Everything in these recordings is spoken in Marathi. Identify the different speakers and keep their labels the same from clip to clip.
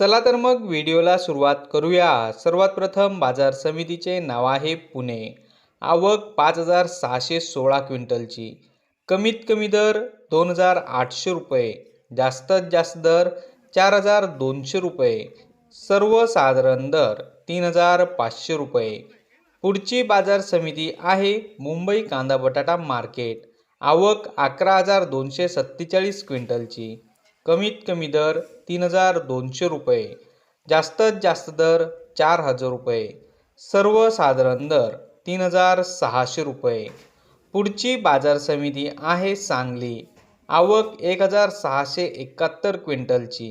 Speaker 1: चला तर मग व्हिडिओला सुरुवात करूया. सर्वात प्रथम बाजार समितीचे नाव आहे पुणे. आवक पाच हजार सहाशे सोळा क्विंटलची. कमीत कमी दर दोन हजार आठशे रुपये. जास्तीत जास्त दर चार हजार दोनशे रुपये. सर्वसाधारण दर तीन हजार पाचशे रुपये. पुढची बाजार समिती आहे मुंबई कांदा बटाटा मार्केट. आवक अकरा हजार दोनशे सत्तेचाळीस क्विंटलची. कमीत कमी दर तीन हजार दोनशे रुपये जास्तीत जास्त दर चार हजार रुपये सर्वसाधारण दर तीन हजार सहाशे रुपये. पुढची बाजार समिती आहे सांगली आवक एक हजार सहाशे एकाहत्तर क्विंटलची.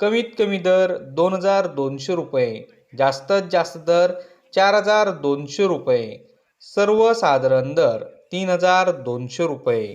Speaker 1: कमीत कमी दर दोन हजार दोनशे रुपये जास्तीत जास्त दर चार हजार दोनशे रुपये सर्वसाधारण दर तीन हजार दोनशे रुपये.